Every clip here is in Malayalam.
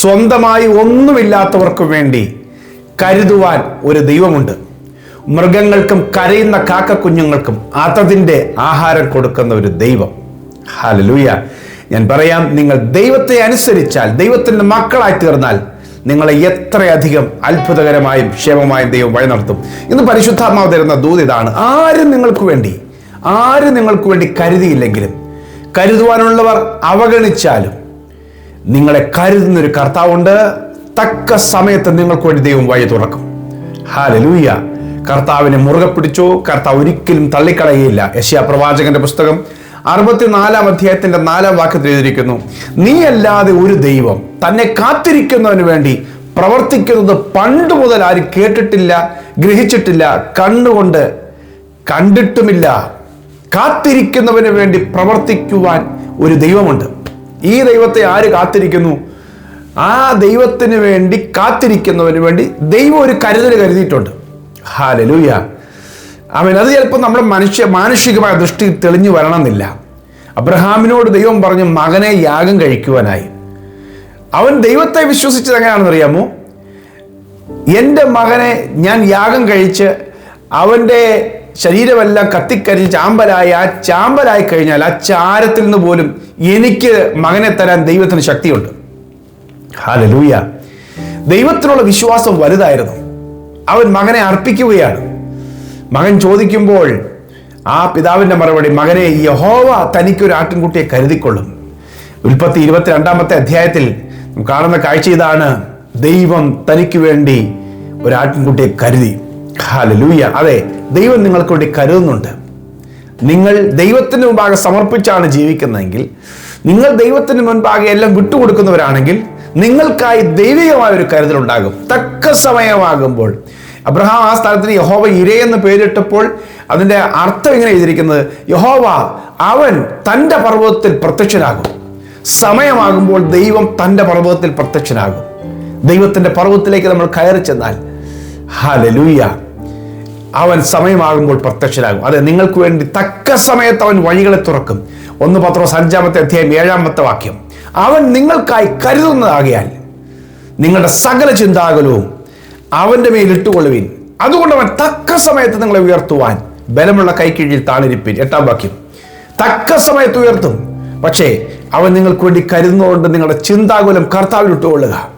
സ്വന്തമായി ഒന്നുമില്ലാത്തവർക്കും വേണ്ടി കരുതുവാൻ ഒരു ദൈവമുണ്ട്. മൃഗങ്ങൾക്കും കരയുന്ന കാക്കക്കുഞ്ഞുങ്ങൾക്കും അതതിന്റെ ആഹാരം കൊടുക്കുന്ന ഒരു ദൈവം. ഹാലലൂയ ഞാൻ പറയാം നിങ്ങൾ ദൈവത്തെ അനുസരിച്ചാൽ ദൈവത്തിന്റെ മക്കളായി തീർന്നാൽ നിങ്ങളെ എത്രയധികം അത്ഭുതകരമായും ക്ഷേമമായും ദൈവം വഴി നടത്തും ഇന്ന് പരിശുദ്ധാത്മാവ് തരുന്ന ദൂത് ഇതാണ്. ആരും നിങ്ങൾക്ക് വേണ്ടി ആരും നിങ്ങൾക്ക് വേണ്ടി കരുതിയില്ലെങ്കിലും കരുതുവാനുള്ളവർ അവഗണിച്ചാലും നിങ്ങളെ കരുതുന്ന ഒരു കർത്താവുണ്ട്. തക്ക സമയത്ത് നിങ്ങൾക്ക് വേണ്ടി ദൈവം വഴി തുറക്കും. ഹാലലൂയ കർത്താവിനെ മുറുകെ പിടിച്ചു. കർത്താവ് ഒരിക്കലും തള്ളിക്കളയുകയില്ല. യശ്യാ പ്രവാചകന്റെ പുസ്തകം അറുപത്തിനാലാം അധ്യായത്തിന്റെ നാലാം വാക്യത്തിൽ എഴുതിയിരിക്കുന്നു. നീ അല്ലാതെ ഒരു ദൈവം തന്നെ കാത്തിരിക്കുന്നതിന് വേണ്ടി പ്രവർത്തിക്കുന്നത് പണ്ട് മുതൽ ആരും കേട്ടിട്ടില്ല ഗ്രഹിച്ചിട്ടില്ല കണ്ണുകൊണ്ട് കണ്ടിട്ടുമില്ല. കാത്തിരിക്കുന്നവന് വേണ്ടി പ്രവർത്തിക്കുവാൻ ഒരു ദൈവമുണ്ട്. ഈ ദൈവത്തെ ആര് കാത്തിരിക്കുന്നു? ആ ദൈവത്തിന് വേണ്ടി കാത്തിരിക്കുന്നവന് വേണ്ടി ദൈവം ഒരു കരുതൽ കരുതിയിട്ടുണ്ട്. ഹാലലൂയ അവൻ അത് ചിലപ്പോൾ നമ്മുടെ മനുഷ്യ മാനുഷികമായ ദൃഷ്ടി തെളിഞ്ഞു വരണമെന്നില്ല. അബ്രഹാമിനോട് ദൈവം പറഞ്ഞു മകനെ യാഗം കഴിക്കുവാനായി. അവൻ ദൈവത്തെ വിശ്വസിച്ചത് എങ്ങനെയാണെന്ന് അറിയാമോ? എന്റെ മകനെ ഞാൻ യാഗം കഴിച്ച് അവന്റെ ശരീരമെല്ലാം കത്തിക്കരിച്ച് ചാമ്പലായി ആ ചാമ്പലായി കഴിഞ്ഞാൽ ആ ചാരത്തിൽ നിന്ന് പോലും എനിക്ക് മകനെ തരാൻ ദൈവത്തിന് ശക്തിയുണ്ട്. ഹാലലൂയ ദൈവത്തിനുള്ള വിശ്വാസം വലുതായിരുന്നു. അവൻ മകനെ അർപ്പിക്കുകയാണ്. മകൻ ചോദിക്കുമ്പോൾ ആ പിതാവിന്റെ മറുപടി മകനെ യഹോവ തനിക്കൊരു ആട്ടിൻകുട്ടിയെ കരുതിക്കൊള്ളും. ഉൽപ്പത്തി ഇരുപത്തിരണ്ടാമത്തെ അധ്യായത്തിൽ കാണുന്ന കാഴ്ച ഇതാണ്. ദൈവം തനിക്ക് വേണ്ടി ഒരു ആട്ടിൻകുട്ടിയെ കരുതി. ഹാലലൂയ അതെ ദൈവം നിങ്ങൾക്ക് വേണ്ടി കരുതുന്നുണ്ട്. നിങ്ങൾ ദൈവത്തിന് മുമ്പാകെ സമർപ്പിച്ചാണ് ജീവിക്കുന്നതെങ്കിൽ നിങ്ങൾ ദൈവത്തിന് മുൻപാകെ എല്ലാം വിട്ടുകൊടുക്കുന്നവരാണെങ്കിൽ നിങ്ങൾക്കായി ദൈവികമായ ഒരു കരുതലുണ്ടാകും. തക്ക സമയമാകുമ്പോൾ. അബ്രഹാം ആ സ്ഥലത്തിന് യഹോവ ഇരേ എന്ന് പേരിട്ടപ്പോൾ അതിന്റെ അർത്ഥം ഇങ്ങനെ എഴുതിയിരിക്കുന്നത്? യഹോവ അവൻ തന്റെ പർവതത്തിൽ പ്രത്യക്ഷനാകും. സമയമാകുമ്പോൾ ദൈവം തന്റെ പർവതത്തിൽ പ്രത്യക്ഷനാകും. ദൈവത്തിന്റെ പർവതത്തിലേക്ക് നമ്മൾ കയറി ചെന്നാൽ ഹാലലൂയ അവൻ സമയമാകുമ്പോൾ പ്രത്യക്ഷനാകും അതെ നിങ്ങൾക്ക് വേണ്ടി തക്ക സമയത്ത് അവൻ വഴികളെ തുറക്കും. ഒന്ന് പത്രോസ് അഞ്ചാമത്തെ അധ്യായം ഏഴാമത്തെ വാക്യം. അവൻ നിങ്ങൾക്കായി കരുതുന്നതാകിയാൽ നിങ്ങളുടെ സകല ചിന്താകുലവും അവന്റെ മേൽ ഇട്ടുകൊള്ളുവിൻ. അതുകൊണ്ട് അവൻ തക്ക സമയത്ത് നിങ്ങളെ ഉയർത്തുവാൻ ബലമുള്ള കൈക്കീഴിൽ താണിരിപ്പിൻ എട്ടാം വാക്യം. തക്ക സമയത്ത് ഉയർത്തും. പക്ഷേ അവൻ നിങ്ങൾക്ക് വേണ്ടി കരുതുന്നതുകൊണ്ട് നിങ്ങളുടെ ചിന്താകുലം കർത്താവിൽ ഇട്ടുകൊള്ളുക.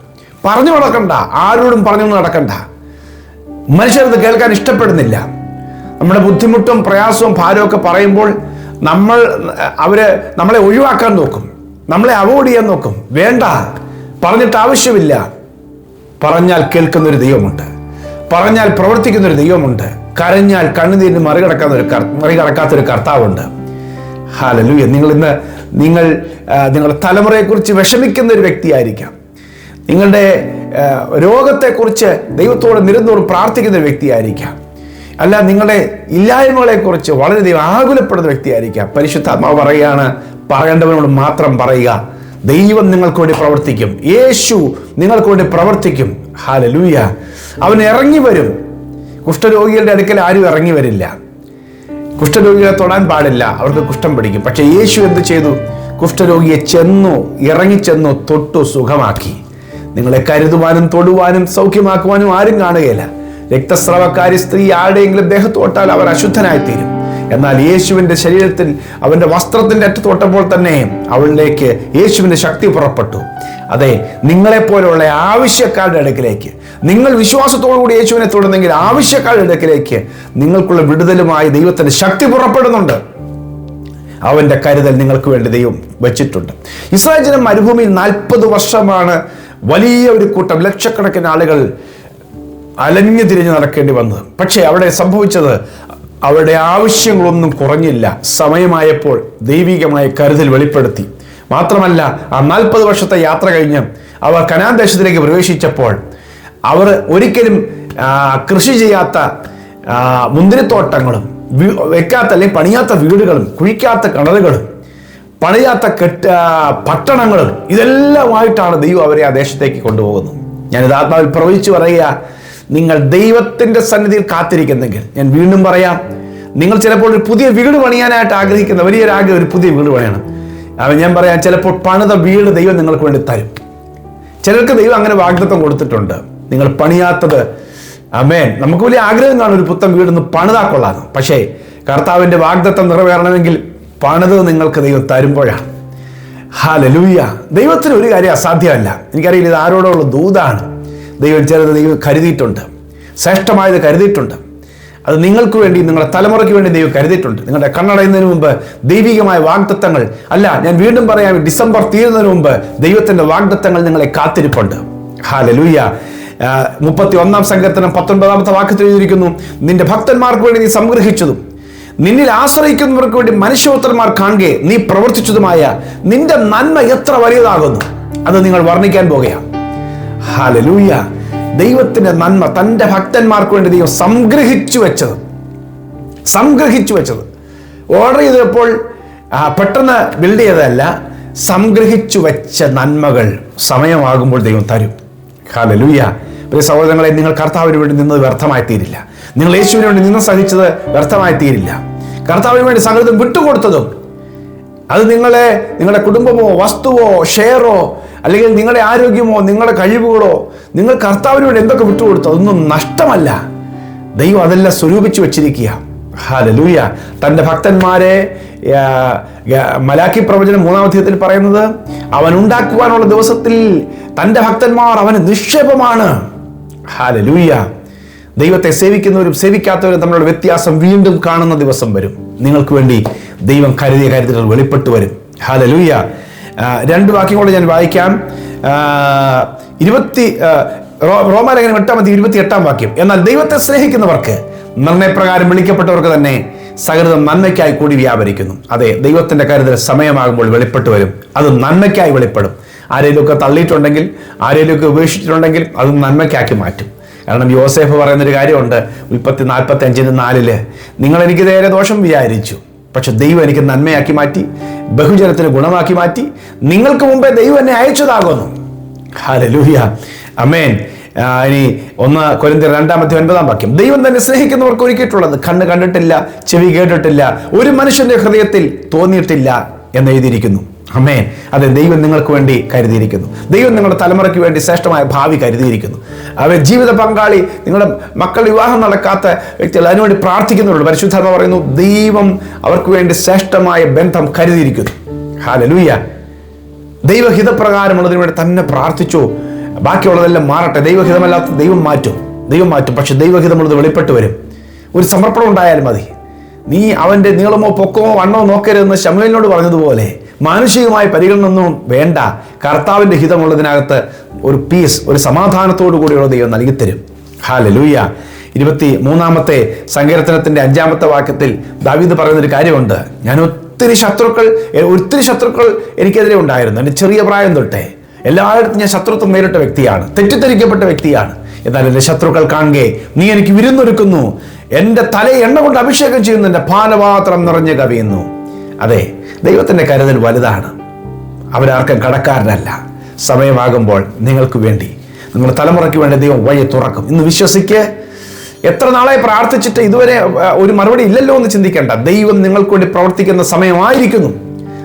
പറഞ്ഞു നടക്കണ്ട. ആരോടും പറഞ്ഞു നടക്കണ്ട. മനുഷ്യരത് കേൾക്കാൻ ഇഷ്ടപ്പെടുന്നില്ല. നമ്മുടെ ബുദ്ധിമുട്ടും പ്രയാസവും ഭാരമൊക്കെ പറയുമ്പോൾ നമ്മൾ അവർ നമ്മളെ ഒഴിവാക്കാൻ നോക്കും. നമ്മളെ അവോയ്ഡ് ചെയ്യാൻ നോക്കും. വേണ്ട. പറഞ്ഞിട്ട് ആവശ്യമില്ല. പറഞ്ഞാൽ കേൾക്കുന്ന ഒരു ദൈവമുണ്ട്. പറഞ്ഞാൽ പ്രവർത്തിക്കുന്ന ഒരു ദൈവമുണ്ട്. കരഞ്ഞാൽ കണ്ണുനീരിന് മറികടക്കാത്ത ഒരു മറികടക്കാത്തൊരു കർത്താവുണ്ട്. ഹാലലൂയ നിങ്ങൾ ഇന്ന് നിങ്ങൾ നിങ്ങളുടെ തലമുറയെക്കുറിച്ച് വിഷമിക്കുന്ന ഒരു വ്യക്തിയായിരിക്കാം. നിങ്ങളുടെ രോഗത്തെക്കുറിച്ച് ദൈവത്തോട് നിരന്തോറും പ്രാർത്ഥിക്കുന്ന വ്യക്തിയായിരിക്കാം. അല്ല നിങ്ങളുടെ ഇല്ലായ്മകളെക്കുറിച്ച് വളരെയധികം ആകുലപ്പെടുന്ന വ്യക്തിയായിരിക്കാം. പരിശുദ്ധാത്മാവ് പറയുകയാണ് പറയേണ്ടവനോട് മാത്രം പറയുക. ദൈവം നിങ്ങൾക്ക് വേണ്ടി പ്രവർത്തിക്കും. യേശു നിങ്ങൾക്ക് വേണ്ടി പ്രവർത്തിക്കും. ഹാലലൂയ അവൻ ഇറങ്ങി വരും. കുഷ്ഠരോഗികളുടെ അടുക്കൽ ആരും ഇറങ്ങി വരില്ല. കുഷ്ഠരോഗികളെ തൊടാൻ പാടില്ല. അവർക്ക് കുഷ്ഠം പിടിക്കും. പക്ഷേ യേശു എന്ത് ചെയ്തു? കുഷ്ഠരോഗിയെ ചെന്നു ഇറങ്ങിച്ചെന്നു തൊട്ടു സുഖമാക്കി. നിങ്ങളെ കരുതുവാനും തൊടുവാനും സൗഖ്യമാക്കുവാനും ആരും കാണുകയില്ല. രക്തസ്രവക്കാരി സ്ത്രീ ആരുടെയെങ്കിലും ദേഹത്തോട്ടാൽ തൊട്ടാൽ അവർ അശുദ്ധനായിത്തീരും. എന്നാൽ യേശുവിന്റെ ശരീരത്തിൽ അവന്റെ വസ്ത്രത്തിന്റെ അറ്റ തൊട്ടപ്പോൾ തന്നെ അവളിലേക്ക് യേശുവിന്റെ ശക്തി പുറപ്പെട്ടു. അതെ നിങ്ങളെപ്പോലെയുള്ള ആവശ്യക്കാരുടെ അടുക്കിലേക്ക് നിങ്ങൾ വിശ്വാസത്തോടു കൂടി യേശുവിനെ തൊടുന്നെങ്കിൽ ആവശ്യക്കാരുടെ അടുക്കിലേക്ക് നിങ്ങൾക്കുള്ള വിടുതലുമായി ദൈവത്തിന്റെ ശക്തി പുറപ്പെടുന്നുണ്ട്. അവന്റെ കരുതൽ നിങ്ങൾക്ക് വേണ്ടി ദൈവം വെച്ചിട്ടുണ്ട്. ഇസ്രായേൽ ജനം മരുഭൂമിയിൽ നാൽപ്പത് വർഷമാണ് വലിയ ഒരു കൂട്ടം ലക്ഷക്കണക്കിന് ആളുകൾ അലഞ്ഞു തിരിഞ്ഞ് നടക്കേണ്ടി വന്നത്. പക്ഷേ അവിടെ സംഭവിച്ചത് അവരുടെ ആവശ്യങ്ങളൊന്നും കുറഞ്ഞില്ല. സമയമായപ്പോൾ ദൈവികമായ കരുതൽ വെളിപ്പെടുത്തി. മാത്രമല്ല ആ നാൽപ്പത് വർഷത്തെ യാത്ര കഴിഞ്ഞ് അവർ കനാൻ ദേശത്തിലേക്ക് പ്രവേശിച്ചപ്പോൾ അവർ ഒരിക്കലും കൃഷി ചെയ്യാത്ത മുന്തിരിത്തോട്ടങ്ങളും വെക്കാത്ത അല്ലെങ്കിൽ പണിയാത്ത വീടുകളും കുഴിക്കാത്ത കിണറുകളും പണിയാത്ത കെട്ട പട്ടണങ്ങൾ ഇതെല്ലാമായിട്ടാണ് ദൈവം അവരെ ആ ദേശത്തേക്ക് കൊണ്ടുപോകുന്നത്. ഞാനിത് ആത്മാവിൽ പ്രവചിച്ചു പറയുക നിങ്ങൾ ദൈവത്തിന്റെ സന്നിധിയിൽ കാത്തിരിക്കുന്നെങ്കിൽ ഞാൻ വീണ്ടും പറയാം നിങ്ങൾ ചിലപ്പോൾ ഒരു പുതിയ വീട് പണിയാനായിട്ട് ആഗ്രഹിക്കുന്ന വലിയൊരു ആഗ്രഹം ഒരു പുതിയ വീട് പണിയണം. അവൻ ഞാൻ പറയാം ചിലപ്പോൾ പണിത വീട് ദൈവം നിങ്ങൾക്ക് വേണ്ടി തരും. ചിലർക്ക് ദൈവം അങ്ങനെ വാഗ്ദത്വം കൊടുത്തിട്ടുണ്ട്. നിങ്ങൾ പണിയാത്തത് അമേൻ നമുക്ക് വലിയ ആഗ്രഹം കാണും ഒരു പുത്തൻ വീടൊന്ന് പണിതാ കൊള്ളാന്ന്. പക്ഷേ കർത്താവിന്റെ വാഗ്ദത്വം നിറവേറണമെങ്കിൽ പണിത് നിങ്ങൾക്ക് ദൈവം തരുമ്പോഴാണ് ഹാലലൂയ ദൈവത്തിന് ഒരു കാര്യം അസാധ്യമല്ല. എനിക്കറിയില്ല ഇത് ആരോടുള്ള ദൂതാണ്. ദൈവം ചിലത് ദൈവം കരുതിയിട്ടുണ്ട്. ശ്രേഷ്ഠമായത് കരുതിയിട്ടുണ്ട്. അത് നിങ്ങൾക്ക് വേണ്ടി നിങ്ങളുടെ തലമുറയ്ക്ക് വേണ്ടി ദൈവം കരുതിയിട്ടുണ്ട്. നിങ്ങളുടെ കണ്ണടയുന്നതിന് മുമ്പ് ദൈവികമായ വാഗ്ദത്തങ്ങൾ. അല്ല ഞാൻ വീണ്ടും പറയാം ഡിസംബർ തീരുന്നതിന് മുമ്പ് ദൈവത്തിന്റെ വാഗ്ദത്തങ്ങൾ നിങ്ങളെ കാത്തിരിപ്പുണ്ട്. ഹാലലൂയ മുപ്പത്തി ഒന്നാം സങ്കീർത്തനം പത്തൊൻപതാമത്തെ വാക്യത്തിൽ എഴുതിയിരിക്കുന്നു നിന്റെ ഭക്തന്മാർക്ക് വേണ്ടി നീ സംഗ്രഹിച്ചതും നിന്നിൽ ആശ്രയിക്കുന്നവർക്ക് വേണ്ടി മനുഷ്യോത്തരന്മാർ കാണുക നീ പ്രവർത്തിച്ചതുമായ നിന്റെ നന്മ എത്ര വലിയതാകുന്നു? അത് നിങ്ങൾ വർണിക്കാൻ പോകുകയാണ്. ഹാലലൂയ ദൈവത്തിന്റെ നന്മ തന്റെ ഭക്തന്മാർക്ക് വേണ്ടി ദൈവം സംഗ്രഹിച്ചു വെച്ചത്. സംഗ്രഹിച്ചു വെച്ചത്. ഓർഡർ ചെയ്തപ്പോൾ പെട്ടെന്ന് ബിൽഡ് ചെയ്തതല്ല സംഗ്രഹിച്ചു വെച്ച നന്മകൾ സമയമാകുമ്പോൾ ദൈവം തരും. ഹാലലൂയ പ്രിയ സഹോദരങ്ങളെ നിങ്ങൾ കർത്താവിന് വേണ്ടി നിന്നത് വ്യർത്ഥമായി തീരില്ല നിങ്ങൾ യേശുവിന് വേണ്ടി നിന്ന് സഹിച്ചത് വ്യർത്ഥമായി തീരില്ല കർത്താവിന് വേണ്ടി സകലതും വിട്ടുകൊടുത്തതും അത് നിങ്ങളെ നിങ്ങളുടെ കുടുംബമോ വസ്തുവോ ഷെയറോ അല്ലെങ്കിൽ നിങ്ങളുടെ ആരോഗ്യമോ നിങ്ങളുടെ കഴിവുകളോ നിങ്ങൾ കർത്താവിന് വേണ്ടി എന്തൊക്കെ വിട്ടുകൊടുത്തു അതൊന്നും നഷ്ടമല്ല. ദൈവം അതെല്ലാം സ്വരൂപിച്ചു വെച്ചിരിക്കുക. ഹാലലൂയ തന്റെ ഭക്തന്മാരെ മലാക്കി പ്രവചനം മൂന്നാം അധ്യായത്തിൽ പറയുന്നത് അവൻ ഉണ്ടാക്കുവാനുള്ള ദിവസത്തിൽ തന്റെ ഭക്തന്മാർ അവന് നിക്ഷേപമാണ്. ഹാലലൂയ ദൈവത്തെ സേവിക്കുന്നവരും സേവിക്കാത്തവരും തമ്മിലുള്ള വ്യത്യാസം വീണ്ടും കാണുന്ന ദിവസം വരും. നിങ്ങൾക്ക് വേണ്ടി ദൈവം കരുതിയ കാര്യത്തിൽ വെളിപ്പെട്ടു വരും. ഹാലലൂയ രണ്ട് വാക്യം കൂടെ ഞാൻ വായിക്കാം. ഇരുപത്തി ആ, റോ- റോമാലേഖനം എട്ടാം മതി ഇരുപത്തി എട്ടാം വാക്യം. എന്നാൽ ദൈവത്തെ സ്നേഹിക്കുന്നവർക്ക് നിർണയപ്രകാരം വിളിക്കപ്പെട്ടവർക്ക് തന്നെ സകൃതം നന്മയ്ക്കായി കൂടി വ്യാപരിക്കുന്നു. അതെ ദൈവത്തിന്റെ കരുതൽ സമയമാകുമ്പോൾ വെളിപ്പെട്ടു വരും. അത് നന്മയ്ക്കായി വെളിപ്പെടും. ആരെങ്കിലുമൊക്കെ തള്ളിയിട്ടുണ്ടെങ്കിൽ ആരെങ്കിലുമൊക്കെ ഉപേക്ഷിച്ചിട്ടുണ്ടെങ്കിൽ അത് നന്മയ്ക്കാക്കി മാറ്റും. കാരണം യോസേഫ് പറയുന്നൊരു കാര്യമുണ്ട് മുപ്പത്തി നാൽപ്പത്തി അഞ്ചിന് നാലിൽ നിങ്ങൾ എനിക്ക് നേരെ ദോഷം വിചാരിച്ചു പക്ഷെ ദൈവം എനിക്ക് നന്മയാക്കി മാറ്റി ബഹുജനത്തിന് ഗുണമാക്കി മാറ്റി നിങ്ങൾക്ക് മുമ്പേ ദൈവം എന്നെ അയച്ചതാകുന്നു. ഹാലലൂയ അമേൻ ഇനി ഒന്ന് കൊരിന്തിയർ രണ്ടാമത്തെ ഒൻപതാം വാക്യം. ദൈവം തന്നെ സ്നേഹിക്കുന്നവർക്ക് ഒരുക്കിയിട്ടുള്ളത് കണ്ണ് കണ്ടിട്ടില്ല ചെവി കേട്ടിട്ടില്ല ഒരു മനുഷ്യന്റെ ഹൃദയത്തിൽ തോന്നിയിട്ടില്ല എന്ന് അമേൻ. അതെ ദൈവം നിങ്ങൾക്ക് വേണ്ടി കരുതിയിരിക്കുന്നു. ദൈവം നിങ്ങളുടെ തലമുറയ്ക്ക് വേണ്ടി ശ്രേഷ്ഠമായ ഭാവി കരുതിയിരിക്കുന്നു. അവ ജീവിത പങ്കാളി നിങ്ങളുടെ മക്കൾ വിവാഹം നടക്കാത്ത വ്യക്തികൾ അതിനുവേണ്ടി പ്രാർത്ഥിക്കുന്നുള്ളൂ പരിശുദ്ധാത്മ പറയുന്നു ദൈവം അവർക്ക് വേണ്ടി ശ്രേഷ്ഠമായ ബന്ധം കരുതിയിരിക്കുന്നു. ഹാലലൂയ ദൈവഹിതപ്രകാരമുള്ളതിനു വേണ്ടി തന്നെ പ്രാർത്ഥിച്ചു. ബാക്കിയുള്ളതെല്ലാം മാറട്ടെ. ദൈവഹിതമല്ലാത്ത ദൈവം മാറ്റും. ദൈവം മാറ്റും. പക്ഷെ ദൈവഹിതമുള്ളത് വെളിപ്പെട്ട് വരും. ഒരു സമർപ്പണം ഉണ്ടായാലും മതി. നീ അവന്റെ നീളമോ പൊക്കമോ വണ്ണമോ നോക്കരുതെന്ന് ശമുവേലിനോട് പറഞ്ഞതുപോലെ മാനുഷികമായ പരിഗണനയൊന്നും വേണ്ട. കർത്താവിന്റെ ഹിതമുള്ളതിനകത്ത് ഒരു പീസ് ഒരു സമാധാനത്തോടു കൂടിയുള്ള ദൈവം നൽകിത്തരും. ഹാലലൂയ ഇരുപത്തി മൂന്നാമത്തെ സങ്കീർത്തനത്തിന്റെ അഞ്ചാമത്തെ വാക്യത്തിൽ ദാവീദ് പറയുന്നൊരു കാര്യമുണ്ട്. ഞാൻ ഒത്തിരി ശത്രുക്കൾ ഒത്തിരി ശത്രുക്കൾ എനിക്കെതിരെ ഉണ്ടായിരുന്നു. എന്റെ ചെറിയ പ്രായം തൊട്ടേ. എല്ലായിടത്തും ഞാൻ ശത്രുത്വം നേരിട്ട വ്യക്തിയാണ്. തെറ്റിദ്ധരിക്കപ്പെട്ട വ്യക്തിയാണ്. എന്നാൽ എന്റെ ശത്രുക്കൾ കാണുകെ നീ എനിക്ക് വിരുന്നൊരുക്കുന്നു. എന്റെ തലയെ എണ്ണ കൊണ്ട് അഭിഷേകം ചെയ്യുന്നു. എന്റെ പാനപാത്രം നിറഞ്ഞ് കവിയുന്നു. അതെ ദൈവത്തിന്റെ കരുതൽ വലുതാണ്. അവരാർക്കും കടക്കാരനല്ല. സമയമാകുമ്പോൾ നിങ്ങൾക്ക് വേണ്ടി നിങ്ങളുടെ തലമുറയ്ക്ക് വേണ്ടി ദൈവം വഴി തുറക്കും. ഇന്ന് വിശ്വസിക്ക് എത്ര നാളായി പ്രാർത്ഥിച്ചിട്ട് ഇതുവരെ ഒരു മറുപടി ഇല്ലല്ലോ എന്ന് ചിന്തിക്കേണ്ട. ദൈവം നിങ്ങൾക്ക് വേണ്ടി പ്രവർത്തിക്കുന്ന സമയമായിരിക്കുന്നു.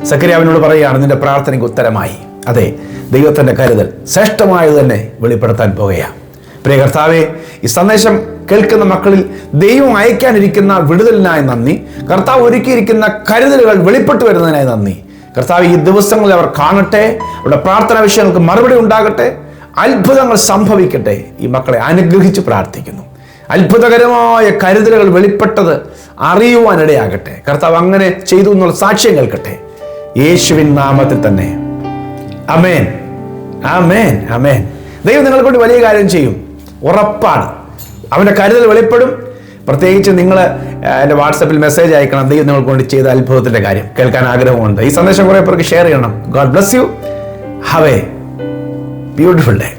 സക്കരിയാവിനോട് പറയുകയാണ് നിന്റെ പ്രാർത്ഥനയ്ക്ക് ഉത്തരമായി. അതെ ദൈവത്തിന്റെ കരുതൽ ശ്രേഷ്ഠമായത് തന്നെ വെളിപ്പെടുത്താൻ പോകുകയാണ്. പ്രിയ കർത്താവെ ഈ സന്ദേശം കേൾക്കുന്ന മക്കളിൽ ദൈവം അയക്കാനിരിക്കുന്ന വിടുതലിനായി നന്ദി. കർത്താവ് ഒരുക്കിയിരിക്കുന്ന കരുതലുകൾ വെളിപ്പെട്ടു വരുന്നതിനായി നന്ദി. കർത്താവ് ഈ ദിവസങ്ങളിൽ അവർ കാണട്ടെ അവരുടെ പ്രാർത്ഥനാ വിഷയങ്ങൾക്ക് മറുപടി ഉണ്ടാകട്ടെ അത്ഭുതങ്ങൾ സംഭവിക്കട്ടെ. ഈ മക്കളെ അനുഗ്രഹിച്ച് പ്രാർത്ഥിക്കുന്നു. അത്ഭുതകരമായ കരുതലുകൾ വെളിപ്പെട്ടത് അറിയുവാനിടയാകട്ടെ. കർത്താവ് അങ്ങനെ ചെയ്തു എന്നുള്ള സാക്ഷ്യം കേൾക്കട്ടെ. യേശുവിൻ നാമത്തിൽ തന്നെ. അമേൻ അമേൻ അമേൻ ദൈവം നിങ്ങൾക്ക് വേണ്ടി വലിയ കാര്യം ചെയ്യും. ഉറപ്പാണ്. അവന്റെ കരുതൽ വെളിപ്പെടും. പ്രത്യേകിച്ച് നിങ്ങൾ എന്റെ വാട്സപ്പിൽ മെസ്സേജ് അയക്കണം. ദൈവം നിങ്ങൾ കൊണ്ട് ചെയ്ത അത്ഭുതത്തിന്റെ കാര്യം. കേൾക്കാൻ ആഗ്രഹമുണ്ട്. ഈ സന്ദേശം കുറേ പേർക്ക് ഷെയർ ചെയ്യണം. God bless you have a beautiful day